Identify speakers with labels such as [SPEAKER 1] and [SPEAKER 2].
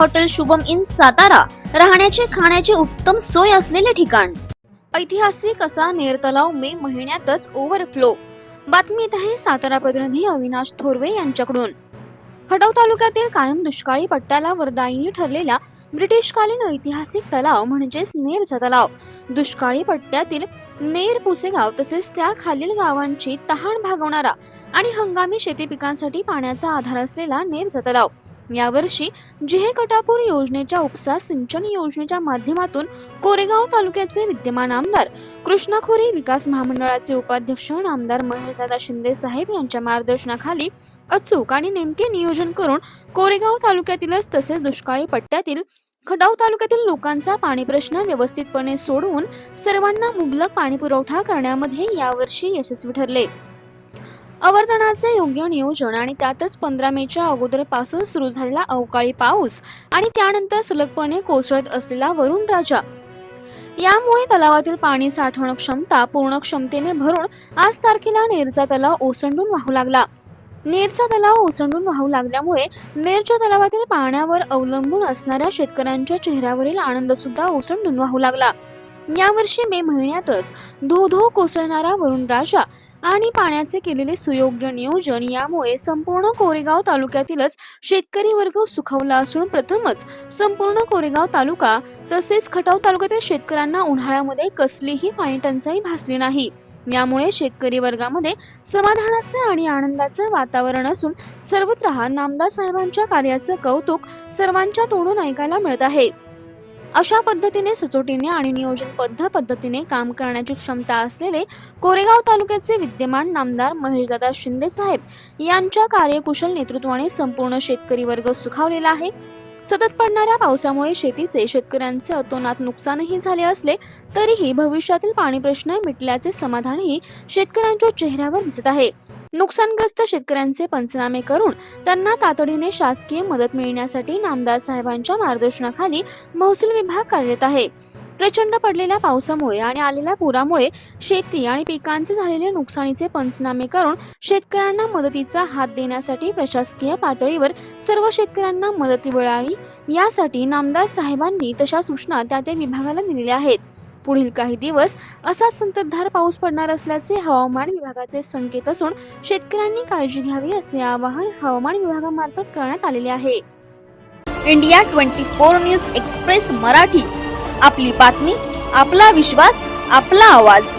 [SPEAKER 1] Hotel Shubham in Satara राहण्याची खाण्याची उत्तम सोय असलेले ठिकाण. ऐतिहासिक असा नेर तलाव मे महिन्यातच ओव्हरफ्लो बातमी येत आहे सातारा प्रतिनिधी अविनाश थोरवे यांच्याकडून. खडव तालुक्यातील कायम दुष्काळी पट्ट्याला वरदायिनी ठरलेला ब्रिटिशकालीन ऐतिहासिक तलाव म्हणजेच नेरचा तलाव. दुष्काळी पट्ट्यातील नेर पुसेगाव तसेच त्या खालील गावांची तहान भागवणारा आणि हंगामी शेती पिकांसाठी पाण्याचा आधार असलेला नेरचा तलाव. यावर्षी जिहे कटापूर योजनेच्या उपसा सिंचन योजनेच्या माध्यमातून कोरेगाव तालुक्याचे विद्यमान आमदार कृष्णाखोरी विकास महामंडळाचे उपाध्यक्ष आमदार महेशदादा शिंदे साहेब यांच्या मार्गदर्शनाखाली अचूक आणि नेमके नियोजन करून कोरेगाव तालुक्यातीलच तसेच दुष्काळी पट्ट्यातील खडाव तालुक्यातील लोकांचा पाणी प्रश्न व्यवस्थितपणे सोडवून सर्वांना मुबलक पाणी पुरवठा करण्यामध्ये यावर्षी यशस्वी ठरले. अवर्तनाचे योग्य नियोजन आणि त्यातच पंधरा मेच्या अगोदरपासून सुरू झालेला अवकाळी पाऊस आणि त्यानंतर सलगपणे कोसळत असलेला वरुण राजा. यामुळे तलावातील पाणी साठवण क्षमता पूर्ण क्षमतेने भरून आज तारखेला नेरचा तलाव ओसंडून वाहू लागला. नेरचा तलाव ओसंडून वाहू लागल्यामुळे नेरच्या तलावातील पाण्यावर अवलंबून असणाऱ्या शेतकऱ्यांच्या चेहऱ्यावरील आनंद सुद्धा ओसंडून वाहू लागला. यावर्षी मे महिन्यातच धो धो कोसळणारा वरुण राजा आणि पाण्याचे केलेले सुयोग्य नियोजन यामुळे संपूर्ण कोरेगाव तालुक्यातीलच शेतकरी वर्ग सुखावला असून प्रथमच संपूर्ण कोरेगाव तालुका तसेच खटाव तालुक्यातील शेतकऱ्यांना उन्हाळ्यामध्ये कसलीही पाणी टंचाई भासली नाही. यामुळे शेतकरी वर्गामध्ये समाधानाचे आणि आनंदाचे वातावरण असून सर्वत्र हा नामदार साहेबांच्या कार्याचं कौतुक सर्वांच्या तोंडून ऐकायला मिळत आहे. अशा पद्धतीने सचोटीने आणि नियोजनबद्ध पद्धतीने काम करण्याची क्षमता असलेले कोरेगाव तालुक्याचे विद्यमान नामदार महेशदादा शिंदे साहेब यांच्या कार्यकुशल नेतृत्वाने संपूर्ण शेतकरी वर्ग सुखावलेला आहे. सतत पडणाऱ्या पावसामुळे शेतीचे शेतकऱ्यांचे अतोनात नुकसानही झाले असले तरीही भविष्यातील पाणी प्रश्न मिटल्याचे समाधानही शेतकऱ्यांच्या चेहऱ्यावर दिसत आहे. नुकसानग्रस्त शेतकऱ्यांचे पंचनामे करून त्यांना तातडीने शासकीय मदत मिळण्यासाठी नामदार साहेबांच्या मार्गदर्शनाखाली महसूल विभाग कार्यरत आहे. प्रचंड पडलेल्या पावसामुळे आणि आलेल्या पुरामुळे शेती आणि पिकांचे झालेले नुकसानीचे पंचनामे करून शेतकऱ्यांना मदतीचा हात देण्यासाठी प्रशासकीय पातळीवर सर्व शेतकऱ्यांना मदती मिळावी यासाठी नामदार साहेबांनी तशा सूचना त्या त्या विभागाला दिलेल्या आहेत. पुढील काही दिवस असा संततधार पाऊस पडणार असल्याचे हवामान विभागाचे संकेत असून शेतकऱ्यांनी काळजी घ्यावी असे आवाहन हवामान विभागामार्फत करण्यात आलेले आहे. India twenty four news express Marathi. आपली बातमी आपला विश्वास आपला आवाज.